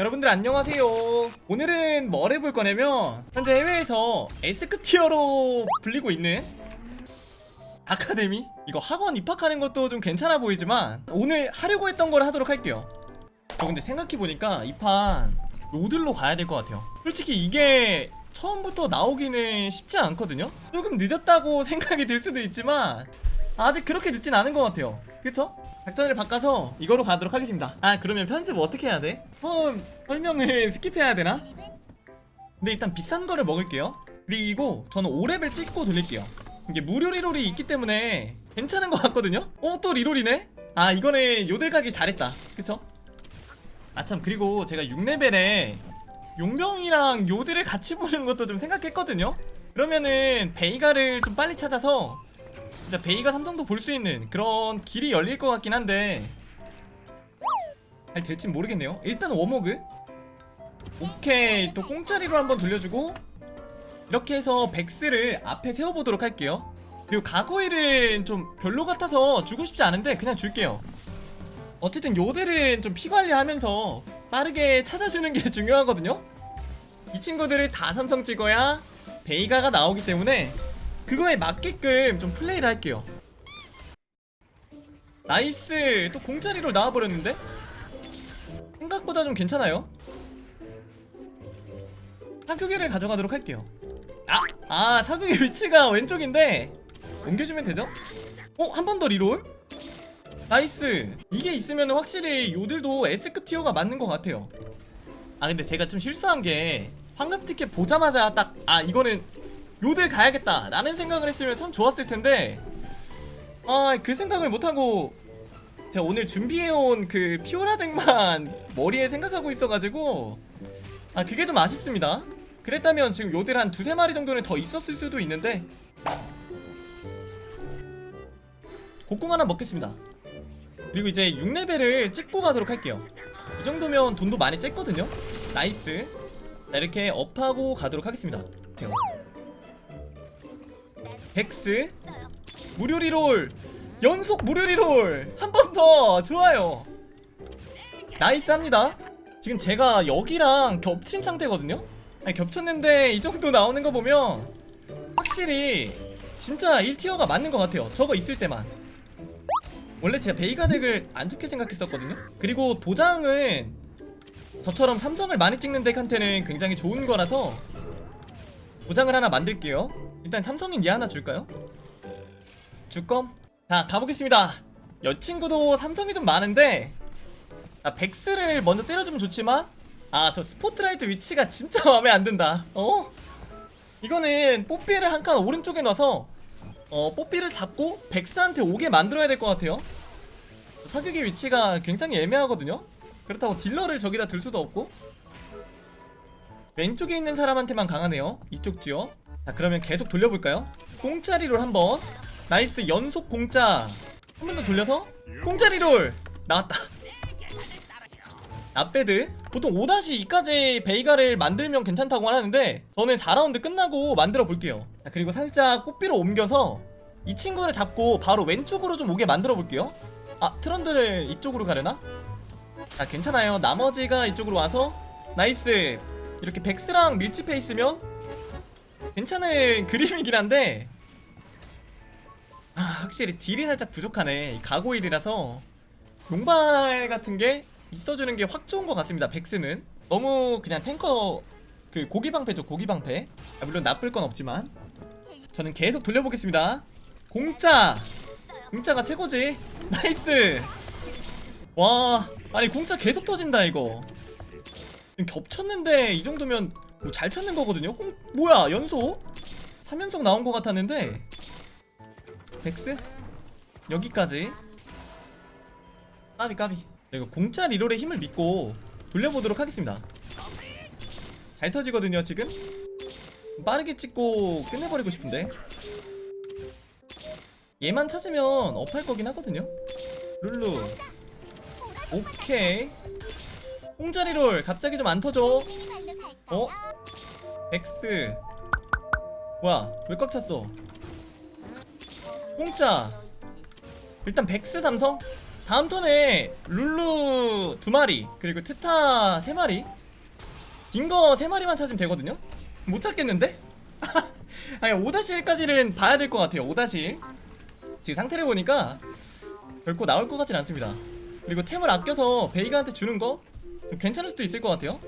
여러분들 안녕하세요. 오늘은 뭘 해볼 거냐면 현재 해외에서 S급 티어로 불리고 있는 아카데미? 이거 학원 입학하는 것도 좀 괜찮아 보이지만 오늘 하려고 했던 걸 하도록 할게요. 저 근데 생각해보니까 이 판 로들로 가야 될 것 같아요. 솔직히 이게 처음부터 나오기는 쉽지 않거든요? 조금 늦었다고 생각이 들 수도 있지만 아직 그렇게 늦진 않은 것 같아요 그쵸? 작전을 바꿔서 이거로 가도록 하겠습니다 아 그러면 편집 어떻게 해야 돼? 처음 설명을 스킵해야 되나? 근데 일단 비싼 거를 먹을게요 그리고 저는 5렙을 찍고 돌릴게요 이게 무료 리롤이 있기 때문에 괜찮은 것 같거든요? 어 또 리롤이네? 아 이거는 요들 가기 잘했다 그쵸? 아 참 그리고 제가 6레벨에 용병이랑 요들을 같이 보는 것도 좀 생각했거든요? 그러면은 베이가를 좀 빨리 찾아서 진짜 베이가 삼성도 볼 수 있는 그런 길이 열릴 것 같긴 한데. 잘 될진 모르겠네요. 일단 워머그. 오케이. 또 공짜리로 한번 돌려주고. 이렇게 해서 백스를 앞에 세워보도록 할게요. 그리고 가고일은 좀 별로 같아서 주고 싶지 않은데 그냥 줄게요. 어쨌든 요들은 좀 피관리하면서 빠르게 찾아주는 게 중요하거든요. 이 친구들을 다 삼성 찍어야 베이가가 나오기 때문에 그거에 맞게끔 좀 플레이를 할게요 나이스 또 공짜리로 나와버렸는데 생각보다 좀 괜찮아요 사교계를 가져가도록 할게요 아! 아 사교계 위치가 왼쪽인데 옮겨주면 되죠? 어? 한 번 더 리롤? 나이스 이게 있으면 확실히 요들도 S급 티어가 맞는 것 같아요 아 근데 제가 좀 실수한 게 황금 티켓 보자마자 딱 아 이거는 요들 가야겠다. 라는 생각을 했으면 참 좋았을 텐데 아 그 생각을 못하고 제가 오늘 준비해온 그 피오라 덱만 머리에 생각하고 있어가지고 아 그게 좀 아쉽습니다. 그랬다면 지금 요들 한 두세 마리 정도는 더 있었을 수도 있는데 곡궁 하나 먹겠습니다. 그리고 이제 6레벨을 찍고 가도록 할게요. 이 정도면 돈도 많이 쬐거든요? 나이스. 자 이렇게 업하고 가도록 하겠습니다. 대박 백스 무료 리롤. 연속 무료 리롤. 한 번 더. 좋아요. 나이스 합니다. 지금 제가 여기랑 겹친 상태거든요? 아니 겹쳤는데 이 정도 나오는 거 보면 확실히 진짜 1티어가 맞는 것 같아요. 저거 있을 때만. 원래 제가 베이가 덱을 안 좋게 생각했었거든요? 그리고 도장은 저처럼 삼성을 많이 찍는 덱한테는 굉장히 좋은 거라서 도장을 하나 만들게요 일단 삼성인 얘 하나 줄까요? 줄검? 자 가보겠습니다. 여친구도 삼성이 좀 많은데 자 백스를 먼저 때려주면 좋지만 아 저 스포트라이트 위치가 진짜 마음에 안 든다. 어? 이거는 뽀삐를 한 칸 오른쪽에 넣어서 어 뽀삐를 잡고 백스한테 오게 만들어야 될 것 같아요. 사격의 위치가 굉장히 애매하거든요. 그렇다고 딜러를 저기다 들 수도 없고. 왼쪽에 있는 사람한테만 강하네요. 이쪽 지역 자 그러면 계속 돌려볼까요? 공짜리롤 한번. 나이스 연속 공짜. 한 번 더 돌려서? 공짜리롤! 나왔다. 나배드. 보통 5-2까지 베이가를 만들면 괜찮다고 하는데 저는 4라운드 끝나고 만들어 볼게요. 자, 그리고 살짝 꽃비로 옮겨서 이 친구를 잡고 바로 왼쪽으로 좀 오게 만들어 볼게요. 아 트런드를 이쪽으로 가려나? 자 괜찮아요. 나머지가 이쪽으로 와서 나이스. 이렇게 백스랑 밀집해 있으면 괜찮은 그림이긴 한데 아 확실히 딜이 살짝 부족하네. 이 가고일이라서. 용발 같은 게 있어주는 게 확 좋은 것 같습니다 백스는. 너무 그냥 탱커 그 고기방패죠 고기방패. 아, 물론 나쁠 건 없지만. 저는 계속 돌려보겠습니다. 공짜! 공짜가 최고지. 나이스! 와 아니 공짜 계속 터진다 이거. 겹쳤는데 이 정도면 뭐 잘 찾는 거거든요? 공, 뭐야 연속 3연속 나온 것 같았는데. 백스? 여기까지. 까비 까비. 자, 이거 공짜 리롤의 힘을 믿고 돌려보도록 하겠습니다. 잘 터지거든요 지금? 빠르게 찍고 끝내버리고 싶은데. 얘만 찾으면 업할 거긴 하거든요? 룰루. 오케이. 홍자리롤 갑자기 좀 안 터져. 어? 백스 뭐야 왜 꽉 찼어? 공짜. 일단 백스 삼성? 다음 턴에 룰루 두 마리 그리고 트타 세 마리? 긴거세 마리만 찾으면 되거든요? 못 찾겠는데? 아니 5-1까지는 봐야 될 것 같아요 5-1 지금 상태를 보니까 결코 나올 것 같진 않습니다. 그리고 템을 아껴서 베이가한테 주는 거 괜찮을 수도 있을 것 같아요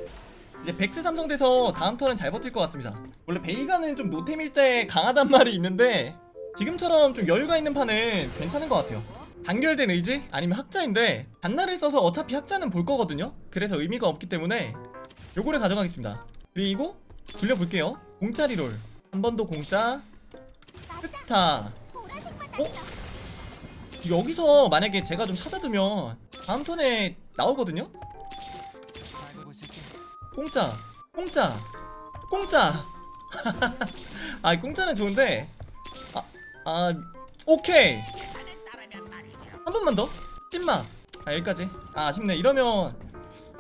이제 백스 삼성 돼서 다음 턴은 잘 버틸 것 같습니다. 원래 베이가는 좀 노템일 때 강하단 말이 있는데 지금처럼 좀 여유가 있는 판은 괜찮은 것 같아요. 단결된 의지? 아니면 학자인데 단날을 써서 어차피 학자는 볼 거거든요? 그래서 의미가 없기 때문에 요거를 가져가겠습니다. 그리고 돌려볼게요. 공짜 리롤. 한 번 더 공짜. 스타. 어? 여기서 만약에 제가 좀 찾아두면 다음 턴에 나오거든요? 공짜 공짜 공짜. 아 공짜는 좋은데. 아, 아 오케이. 한 번만 더? 찐마 아 여기까지. 아 아쉽네. 이러면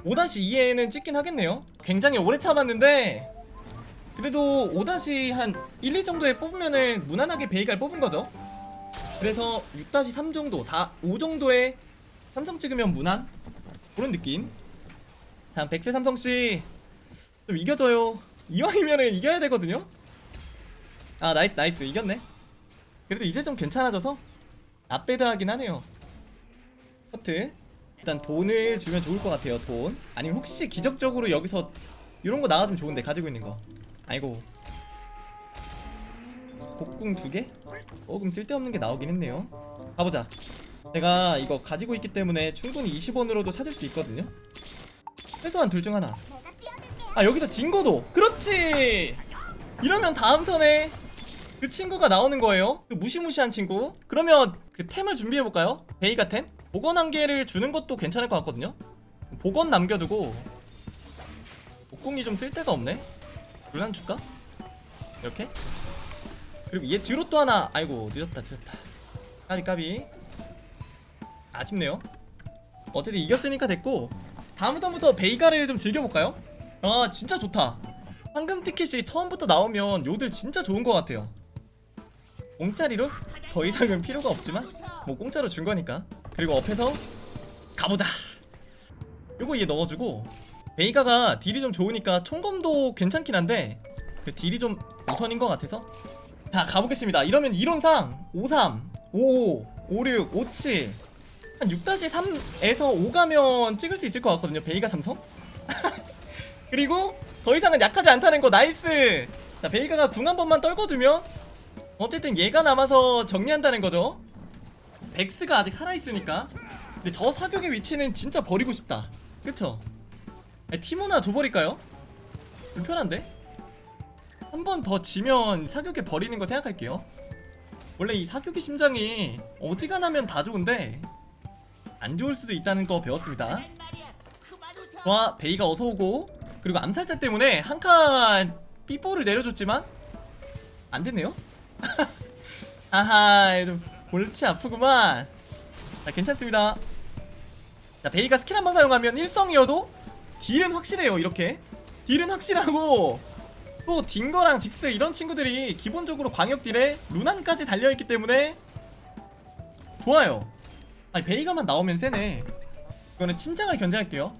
5-2에는 찍긴 하겠네요. 굉장히 오래 참았는데 그래도 5-한 1, 2 정도에 뽑으면은 무난하게 베이갈 뽑은 거죠. 그래서 6-3 정도 4, 5 정도에 삼성 찍으면 무난? 그런 느낌 자 백세 삼성씨. 좀 이겨줘요. 이왕이면은 이겨야 되거든요? 아 나이스 나이스. 이겼네. 그래도 이제 좀 괜찮아져서 앞배드 하긴 하네요. 커트. 일단 돈을 주면 좋을 것 같아요 돈. 아니면 혹시 기적적으로 여기서 이런 거 나와주면 좋은데 가지고 있는 거. 아이고. 복궁 두 개? 조금 쓸데없는 게 나오긴 했네요. 가보자. 제가 이거 가지고 있기 때문에 충분히 20원으로도 찾을 수 있거든요 최소한 둘 중 하나. 아 여기서 딩고도. 그렇지! 이러면 다음 턴에 그 친구가 나오는 거예요. 그 무시무시한 친구. 그러면 그 템을 준비해볼까요? 베이가 템? 복원 한 개를 주는 것도 괜찮을 것 같거든요. 복원 남겨두고 복궁이 좀 쓸 데가 없네. 물란 줄까? 이렇게? 그리고 얘 뒤로 또 하나. 아이고 늦었다 늦었다. 까비 까비. 아쉽네요. 어쨌든 이겼으니까 됐고 다음 턴부터 베이가를 좀 즐겨볼까요? 아 진짜 좋다. 황금 티켓이 처음부터 나오면 요들 진짜 좋은 것 같아요. 공짜리로? 더 이상은 필요가 없지만 뭐 공짜로 준 거니까. 그리고 옆에서 가보자. 요거 얘 넣어주고 베이가가 딜이 좀 좋으니까 총검도 괜찮긴 한데 그 딜이 좀 우선인 것 같아서. 자 가보겠습니다. 이러면 이론상 53 55 56 57 한 6-3에서 5 가면 찍을 수 있을 것 같거든요 베이가 삼성 그리고 더 이상은 약하지 않다는 거 나이스 자 베이가가 궁 한 번만 떨궈두면 어쨌든 얘가 남아서 정리한다는 거죠 백스가 아직 살아있으니까 근데 저 사격의 위치는 진짜 버리고 싶다 그쵸? 아니, 티모나 줘버릴까요? 불편한데? 한 번 더 지면 사격에 버리는 거 생각할게요 원래 이 사격의 심장이 어지간하면 다 좋은데 안 좋을 수도 있다는 거 배웠습니다. 좋아 베이가 어서 오고. 그리고 암살자 때문에 한 칸 삐뽀를 내려줬지만 안 됐네요? 아하 좀 골치 아프구만. 자 괜찮습니다. 자 베이가 스킬 한 번 사용하면 일성이어도 딜은 확실해요 이렇게. 딜은 확실하고 또 딩거랑 직스 이런 친구들이 기본적으로 광역 딜에 루난까지 달려있기 때문에 좋아요 아니 베이가만 나오면 세네. 이거는 침장을 견제할게요.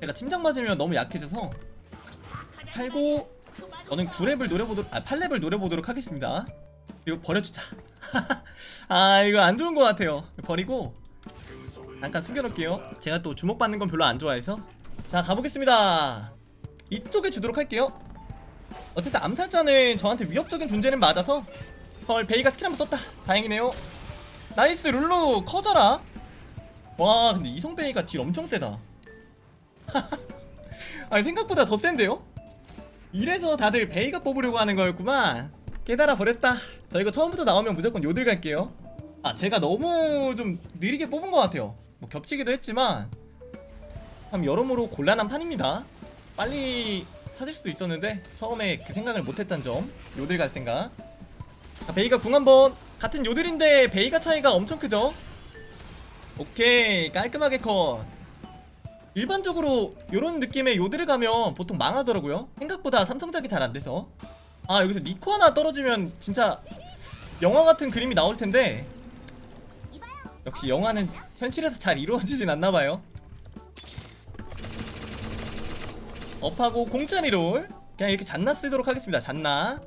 제가 침장 맞으면 너무 약해져서 팔고 저는 9렙을 노려보도록 아 8렙을 노려보도록 하겠습니다. 이거 버려주자. 아 이거 안 좋은 것 같아요. 버리고 잠깐 숨겨놓을게요. 제가 또 주목받는 건 별로 안 좋아해서. 자 가보겠습니다. 이쪽에 주도록 할게요. 어쨌든 암살자는 저한테 위협적인 존재는 맞아서 헐 베이가 스킬 한번 썼다. 다행이네요 나이스 룰루 커져라. 와 근데 이성 베이가 딜 엄청 세다. 아니 생각보다 더 센데요? 이래서 다들 베이가 뽑으려고 하는 거였구만. 깨달아 버렸다. 저 이거 처음부터 나오면 무조건 요들 갈게요. 아 제가 너무 좀 느리게 뽑은 것 같아요. 뭐 겹치기도 했지만. 참 여러모로 곤란한 판입니다. 빨리 찾을 수도 있었는데 처음에 그 생각을 못했던 점 요들 갈 생각. 자, 베이가 궁 한번 같은 요들인데 베이가 차이가 엄청 크죠? 오케이 깔끔하게 컷. 일반적으로 이런 느낌의 요들을 가면 보통 망하더라고요. 생각보다 삼성작이 잘 안돼서. 아 여기서 니코 하나 떨어지면 진짜 영화 같은 그림이 나올 텐데. 역시 영화는 현실에서 잘 이루어지진 않나봐요. 업하고 공짜리 롤? 그냥 이렇게 잔나 쓰도록 하겠습니다 잔나.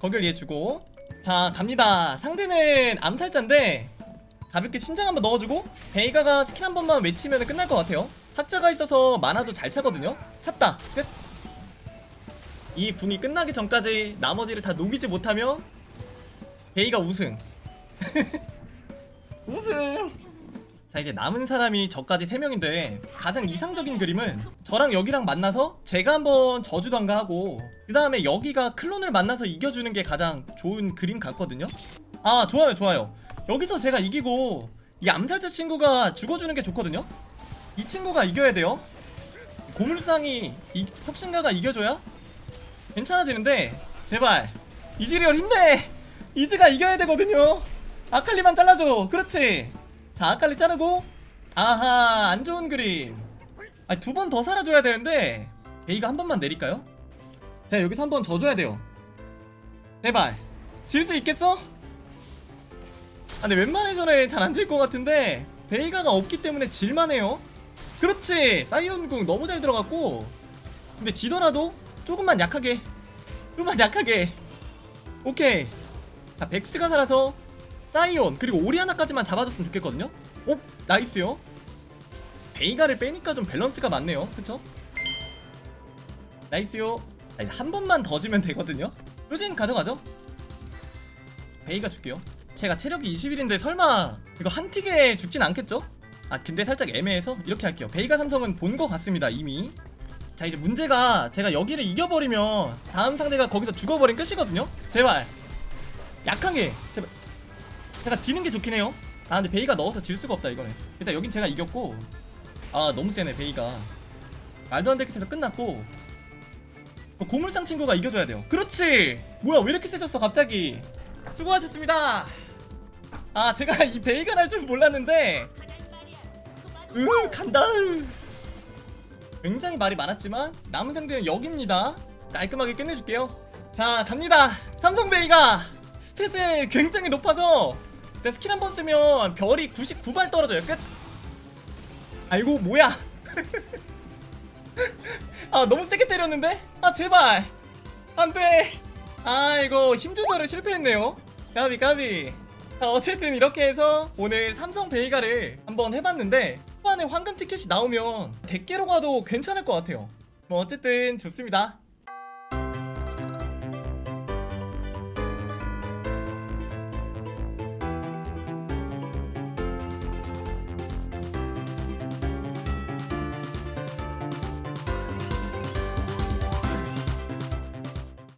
거길 이해주고 자 갑니다. 상대는 암살자인데 가볍게 심장 한번 넣어주고 베이가가 스킬 한 번만 외치면 끝날 것 같아요. 학자가 있어서 만화도 잘 차거든요. 찼다. 끝. 이 궁이 끝나기 전까지 나머지를 다 녹이지 못하면 베이가 우승. 우승 자 이제 남은 사람이 저까지 3명인데 가장 이상적인 그림은 저랑 여기랑 만나서 제가 한번 저주단가 하고 그 다음에 여기가 클론을 만나서 이겨주는 게 가장 좋은 그림 같거든요. 아 좋아요 좋아요. 여기서 제가 이기고 이 암살자 친구가 죽어주는 게 좋거든요. 이 친구가 이겨야 돼요. 고물상이 이, 혁신가가 이겨줘야 괜찮아지는데 제발 이즈리얼 힘내! 이즈가 이겨야 되거든요. 아칼리만 잘라줘. 그렇지 자 아칼리 자르고. 아하 안 좋은 그림. 아두 번 더 살아줘야 되는데 베이가 한 번만 내릴까요? 자 여기서 한 번 져줘야 돼요. 제발. 질 수 있겠어? 아 근데 웬만해서는 잘 안 질 것 같은데 베이가가 없기 때문에 질만해요. 그렇지! 사이온궁 너무 잘 들어갔고. 근데 지더라도 조금만 약하게. 조금만 약하게. 오케이. 자 백스가 살아서 사이온 그리고 오리아나까지만 잡아줬으면 좋겠거든요? 오 나이스요. 베이가를 빼니까 좀 밸런스가 맞네요. 그쵸? 나이스요. 자, 이제 한 번만 더 지면 되거든요? 요즘 가져가죠? 베이가 줄게요. 제가 체력이 21인데 설마 이거 한 틱에 죽진 않겠죠? 아 근데 살짝 애매해서 이렇게 할게요. 베이가 삼성은 본 것 같습니다 이미. 자 이제 문제가 제가 여기를 이겨버리면 다음 상대가 거기서 죽어버린 끝이거든요? 제발. 약하게. 제발 제가 지는 게 좋긴 해요. 아 근데 베이가 넣어서 질 수가 없다 이거는. 일단 여긴 제가 이겼고. 아 너무 세네 베이가. 말도 안 되게 세서 끝났고. 그 고물상 친구가 이겨줘야 돼요. 그렇지! 뭐야 왜 이렇게 세졌어 갑자기? 수고하셨습니다! 아 제가 이 베이가 날 줄 몰랐는데. 으 간다. 굉장히 말이 많았지만 남은 상대는 여기입니다. 깔끔하게 끝내줄게요. 자 갑니다. 삼성베이가 스탯이 굉장히 높아서 일단 스킬 한 번 쓰면 별이 99발 떨어져요. 끝. 아이고 뭐야. 아 너무 세게 때렸는데? 아 제발. 안돼. 아 이거 힘 조절을 실패했네요. 까비 까비. 자 어쨌든 이렇게 해서 오늘 삼성 베이가를 한번 해봤는데 후반에 황금 티켓이 나오면 100개로 가도 괜찮을 것 같아요. 뭐 어쨌든 좋습니다